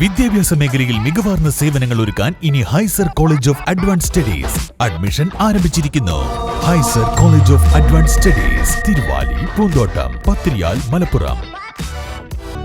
വിദ്യാഭ്യാസ മേഖലയിൽ മികവാർന്ന സേവനങ്ങൾ ഒരുക്കാൻ ഇനി ഹൈസർ college of advance studies admission ആരംഭിച്ചിരിക്കുന്നു. ഹൈസർ college of advance studies Thiruvali Poonthottam Pathiriyal Malappuram.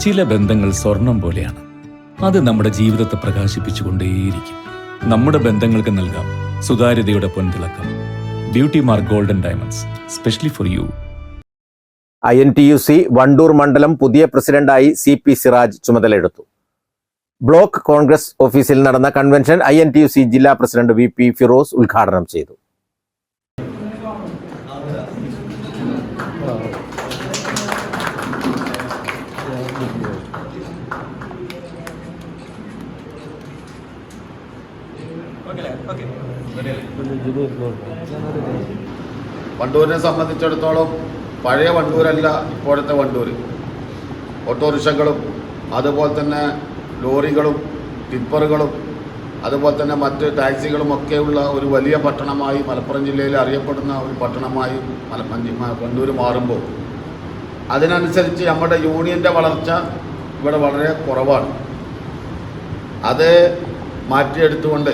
ചില ബന്ധങ്ങൾ സ്വർണം പോലെയാണ്. അത് നമ്മുടെ ജീവിതത്തെ പ്രകാശിപ്പിച്ചുകൊണ്ടേയിരിക്കും. നമ്മുടെ ബന്ധങ്ങൾക്ക് നൽകാം സുതാര്യതയുടെ പൊൻതിളക്കം. Beauty mark golden diamonds specially for you I N T U C Wandoor മണ്ഡലം പുതിയ പ്രസിഡന്റായി സി പി സിറാജ് ചുമതലയെടുത്തു. ബ്ലോക്ക് കോൺഗ്രസ് ഓഫീസിൽ നടന്ന convention I N T U C ജില്ലാ പ്രസിഡന്റ് വി പി ഫിറോസ് ഉദ്ഘാടനം ചെയ്തു. വണ്ടൂരിനെ സംബന്ധിച്ചിടത്തോളം പഴയ വണ്ടൂരല്ല ഇപ്പോഴത്തെ വണ്ടൂർ ഓട്ടോറിക്ഷകളും അതുപോലെ തന്നെ ലോറികളും ടിപ്പറുകളും അതുപോലെ തന്നെ മറ്റ് ടാക്സികളും ഒക്കെയുള്ള ഒരു വലിയ പട്ടണമായി മലപ്പുറം ജില്ലയിൽ അറിയപ്പെടുന്ന ഒരു പട്ടണമായി മലപ്പുറം കണ്ണൂർ മാറുമ്പോൾ അതിനനുസരിച്ച് നമ്മുടെ യൂണിയന്റെ വളർച്ച ഇവിടെ വളരെ കുറവാണ്. അത് മാറ്റിയെടുത്തുകൊണ്ട്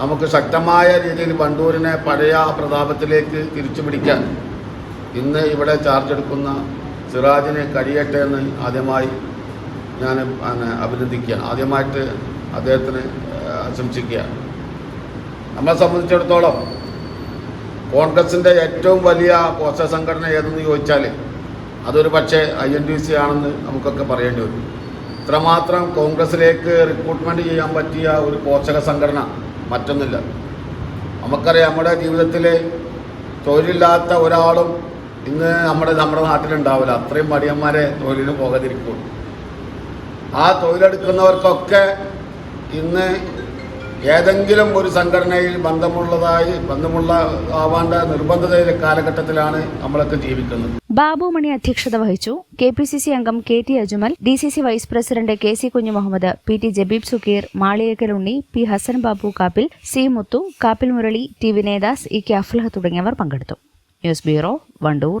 നമുക്ക് ശക്തമായ രീതിയിൽ വണ്ടൂരിനെ പഴയ പ്രതാപത്തിലേക്ക് തിരിച്ചു പിടിക്കാൻ ഇന്ന് ഇവിടെ ചാർജ് എടുക്കുന്ന സിറാജിന് കഴിയട്ടെ എന്ന് ആദ്യമായി ഞാൻ അഭിനന്ദിക്കുക. ആദ്യമായിട്ട് അദ്ദേഹത്തിന് ആശംസിക്കുക. നമ്മളെ സംബന്ധിച്ചിടത്തോളം കോൺഗ്രസിന്റെ ഏറ്റവും വലിയ പോഷക സംഘടന ഏതെന്ന് ചോദിച്ചാൽ അതൊരു പക്ഷേ ഐ എൻ ഡി സി ആണെന്ന് നമുക്കൊക്കെ പറയേണ്ടി വരും. ഇത്രമാത്രം കോൺഗ്രസിലേക്ക് റിക്രൂട്ട്മെന്റ് ചെയ്യാൻ പറ്റിയ ഒരു പോഷക സംഘടന മറ്റൊന്നില്ല. നമുക്കറിയാം നമ്മുടെ ജീവിതത്തിൽ തൊഴിലില്ലാത്ത ഒരാളും ഇന്ന് നമ്മുടെ നമ്മുടെ നാട്ടിലുണ്ടാവില്ല. അത്രയും മടിയന്മാരെ തൊഴിലിന് പോകാതിരിക്കുള്ളൂ. ആ തൊഴിലെടുക്കുന്നവർക്കൊക്കെ ഇന്ന് ഏതെങ്കിലും ഒരു സംഘടനയിൽ ബന്ധമുള്ളതായി ബന്ധമുള്ള ആവാണ്ട നിർബന്ധത കാലഘട്ടത്തിലാണ് നമ്മളൊക്കെ ജീവിക്കുന്നത്. ബാബു മണി അധ്യക്ഷത വഹിച്ചു. കെ പി സി സി അംഗം K T Ajmal D C C vice president K C Kunhu Muhammad P T Jabeeb Sukkeer Maliyekkal Unni P Hasan Babu Kappil C Muthu Kappil Murali T Vinedas E K Aflaha തുടങ്ങിയവർ പങ്കെടുത്തു. News bureau Wandoor.